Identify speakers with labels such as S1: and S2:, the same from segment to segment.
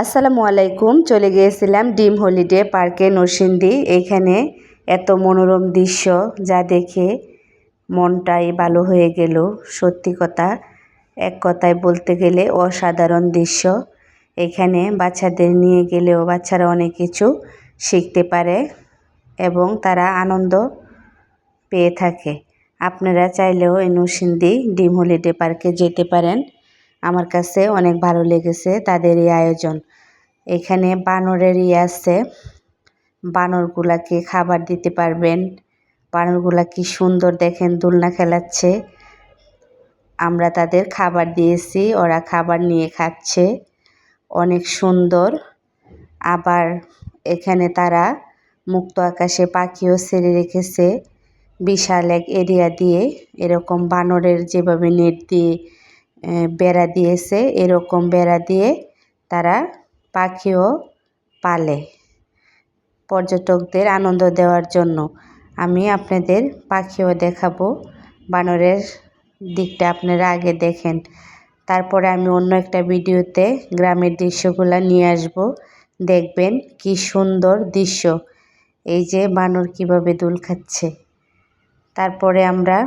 S1: আসসালামু আলাইকুম, চলে গিয়েছিলাম ডিম হলিডে পার্কে নরসিংদী। এইখানে এত মনোরম দৃশ্য যা দেখে মনটাই ভালো হয়ে গেল। সত্যি কথা, এক কথায় বলতে গেলে অসাধারণ দৃশ্য। এখানে বাচ্চাদের নিয়ে গেলেও বাচ্চারা অনেক কিছু শিখতে পারে এবং তারা আনন্দ পেয়ে থাকে। আপনারা চাইলেও এই নরসিংদী ডিম হলিডে পার্কে যেতে পারেন। আমার কাছে অনেক ভালো লেগেছে তাদের এই আয়োজন। এখানে বানরের ইয়ে আছে বানরগুলাকে খাবার দিতে পারবেন? বানরগুলা কি সুন্দর দেখেন, দোলনা খেলাচ্ছে। আমরা তাদের খাবার দিয়েছি, ওরা খাবার নিয়ে খাচ্ছে। অনেক সুন্দর। আবার এখানে তারা মুক্ত আকাশে পাখিও ছেড়ে রেখেছে। বিশাল এক এরিয়া দিয়ে এরকম বানরের যেভাবে নেট দিয়ে বেড়া দিয়েছে। এরকম বেড়া দিয়ে তারা পাখিও পালে পর্যটকদের আনন্দ দেওয়ার জন্য। আমি আপনাদের পাখিও দেখাবো। বানরের দিকটা আপনারা আগে দেখেন। তারপরে আমি অন্য একটা ভিডিওতে গ্রামের দৃশ্যগুলো নিয়ে আসব। দেখবেন কি সুন্দর দৃশ্য। এই যে বানর কীভাবে দুল খাচ্ছে। তারপরে আমরা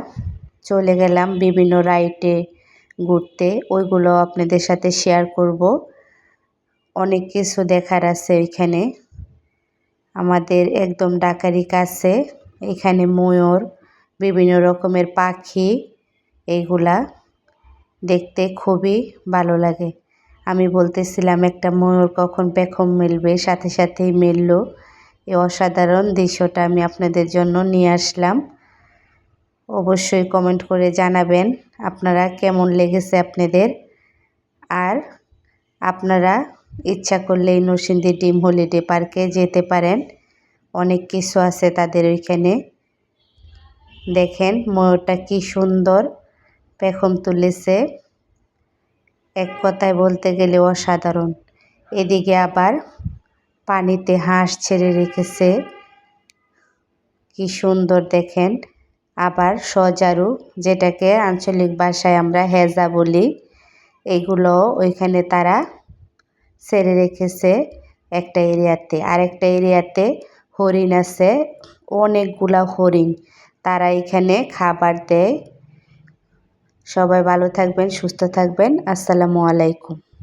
S1: চলে গেলাম বিভিন্ন রাইটে ঘুরতে, ওইগুলো আপনাদের সাথে শেয়ার করব। অনেক কিছু দেখার আছে ওইখানে। আমাদের একদম ডাকারি কাছে, এখানে ময়ূর, বিভিন্ন রকমের পাখি, এইগুলা দেখতে খুবই ভালো লাগে। আমি বলতেছিলাম, একটা ময়ূর কখন পেখম মিলবে? সাথে সাথেই মিলল। এই অসাধারণ দৃশ্যটা আমি আপনাদের জন্য নিয়ে আসলাম। অবশ্যই কমেন্ট করে জানাবেন আপনারা কেমন লেগেছে আপনাদের। আর আপনারা ইচ্ছা করলে এই নরসিংদী ডিম হলিডে পার্কে যেতে পারেন। অনেক কিছু আছে তাদের ওইখানে। দেখেন ময়ূরটা কি সুন্দর পেখম তুলেছে। এক কথায় বলতে গেলে অসাধারণ। এদিকে আবার পানিতে হাঁস ছেড়ে রেখেছে। কি সুন্দর দেখেন। আবার সজারু, যেটাকে আঞ্চলিক ভাষায় আমরা হেজা বলি, এগুলো ওইখানে তারা ছেড়ে রেখেছে একটা এরিয়াতে। আর একটা এরিয়াতে হরিণ আছে, অনেকগুলা হরিণ। তারা এখানে খাবার দেয়। সবাই ভালো থাকবেন, সুস্থ থাকবেন। আসসালামু আলাইকুম।